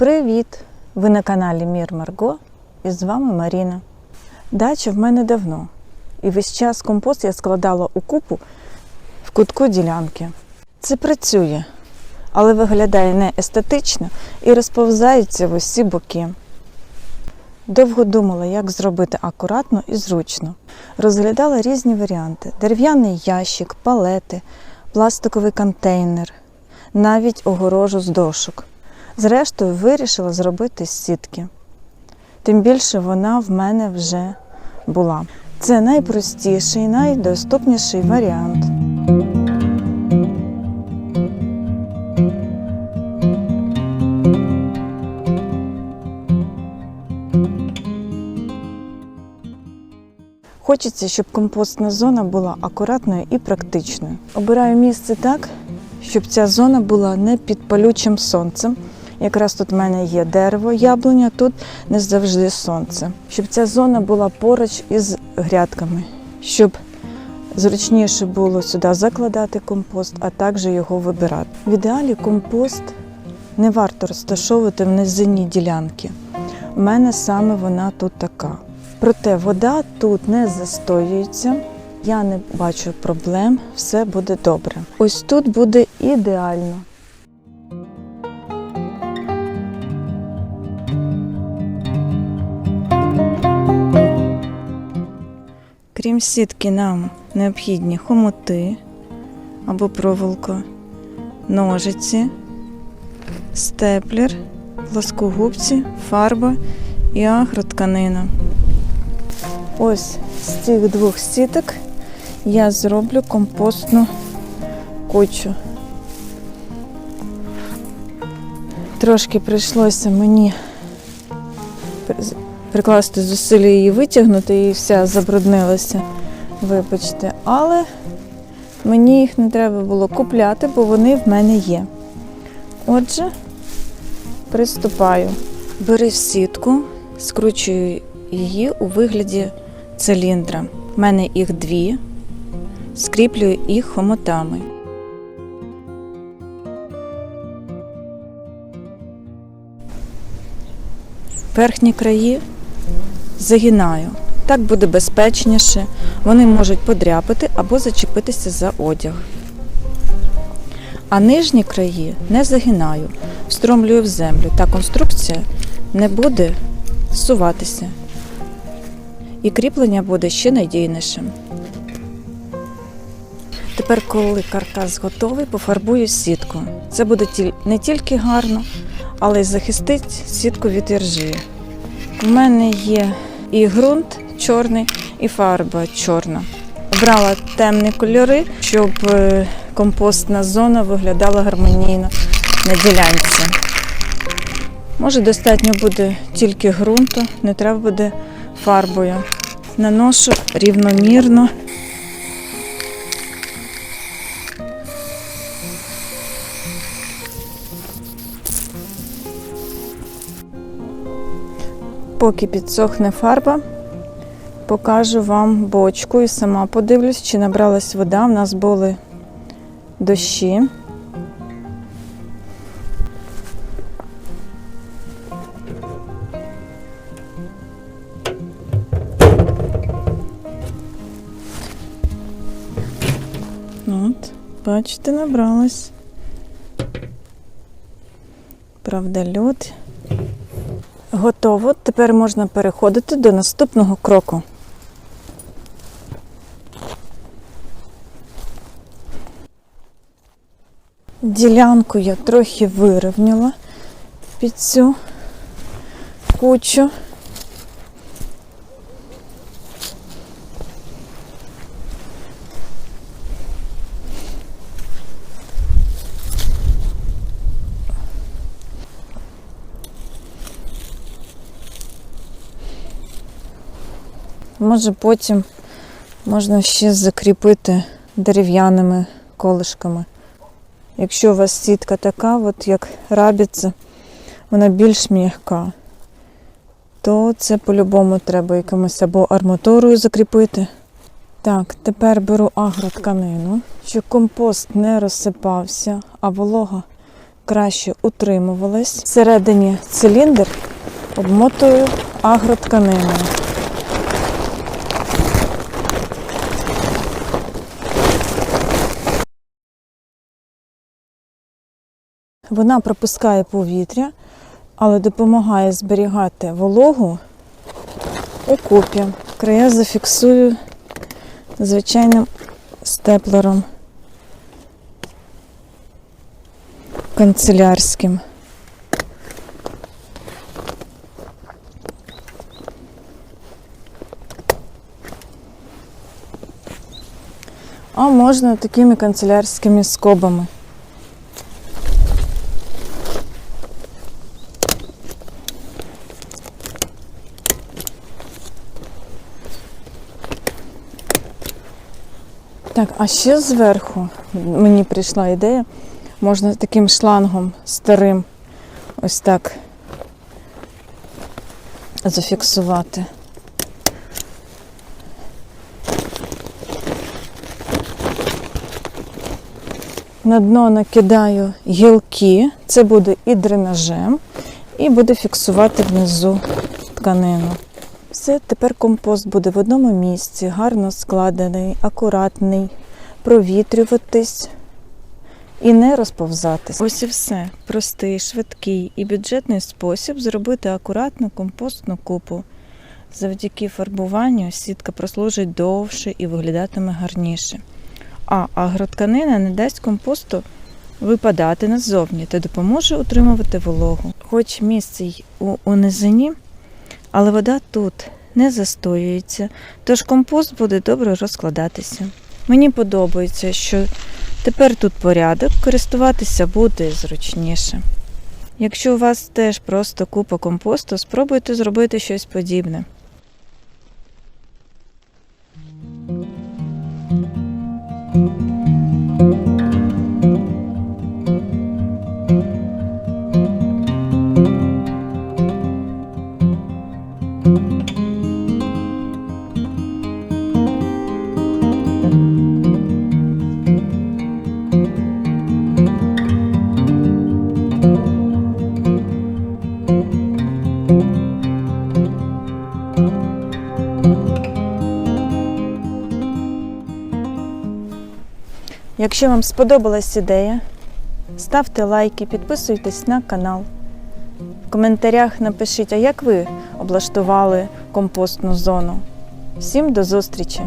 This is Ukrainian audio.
Привіт! Ви на каналі Мір Марго і з вами Маріна. Дача в мене давно. І весь час компост я складала у купу в кутку ділянки. Це працює, але виглядає не естетично і розповзається в усі боки. Довго думала, як зробити акуратно і зручно. Розглядала різні варіанти: дерев'яний ящик, палети, пластиковий контейнер, навіть огорожу з дошок. Зрештою, вирішила зробити сітки. Тим більше вона в мене вже була. Це найпростіший, найдоступніший варіант. Хочеться, щоб компостна зона була акуратною і практичною. Обираю місце так, щоб ця зона була не під палючим сонцем. Якраз тут в мене є дерево, яблуня, тут не завжди сонце. Щоб ця зона була поруч із грядками, щоб зручніше було сюди закладати компост, а також його вибирати. В ідеалі компост не варто розташовувати в низині ділянки. У мене саме вона тут така. Проте вода тут не застоюється. Я не бачу проблем, все буде добре. Ось тут буде ідеально. Крім сітки, нам необхідні хомути або проволока, ножиці, степлер, плоскогубці, фарба і агротканина. Ось з цих двох сіток я зроблю компостну кучу. Трошки прийшлося мені прикласти зусилля її витягнути, і вся забруднилася, вибачте. Але мені їх не треба було купляти, бо вони в мене є. Отже, приступаю. Бери сітку, скручую її у вигляді циліндра. У мене їх дві. Скріплюю їх хомотами. Верхні краї загинаю. Так буде безпечніше. Вони можуть подряпати або зачепитися за одяг. А нижні краї не загинаю, встромлюю в землю. Та конструкція не буде зсуватися. І кріплення буде ще надійнішим. Тепер, коли каркас готовий, пофарбую сітку. Це буде не тільки гарно, але й захистить сітку від іржі. У мене є і ґрунт чорний, і фарба чорна. Обрала темні кольори, щоб е, компостна зона виглядала гармонійно на ділянці. Може, достатньо буде тільки ґрунту, не треба буде фарбою. Наношу рівномірно. Поки підсохне фарба, покажу вам бочку і сама подивлюсь, чи набралась вода. У нас були дощі. От, бачите, набралась. Правда, льод. Готово. Тепер можна переходити до наступного кроку. Ділянку я трохи вирівняла під цю кучу. Може потім можна ще закріпити дерев'яними колишками. Якщо у вас сітка така, от як рабіця, вона більш м'яка, то це по-любому треба якимось або арматурою закріпити. Так, тепер беру агротканину, щоб компост не розсипався, а волога краще утримувалась. Всередині циліндр обмотую агротканиною. Вона пропускає повітря, але допомагає зберігати вологу у купі. Края зафіксую звичайним степлером канцелярським. А можна такими канцелярськими скобами. Так, а ще зверху мені прийшла ідея, можна таким шлангом старим ось так зафіксувати. На дно накидаю гілки, це буде і дренажем, і буде фіксувати внизу тканину. Все, тепер компост буде в одному місці, гарно складений, акуратний, провітрюватись і не розповзатись. Ось і все. Простий, швидкий і бюджетний спосіб зробити акуратну компостну купу. Завдяки фарбуванню сітка прослужить довше і виглядатиме гарніше. А агротканина не дасть компосту випадати назовні та допоможе утримувати вологу. Хоч місце й у, у низині, але вода тут не застоюється, тож компост буде добре розкладатися. Мені подобається, що тепер тут порядок, користуватися буде зручніше. Якщо у вас теж просто купа компосту, спробуйте зробити щось подібне. Якщо вам сподобалась ідея, ставте лайки, підписуйтесь на канал. В коментарях напишіть, а як ви облаштували компостну зону. Всім до зустрічі!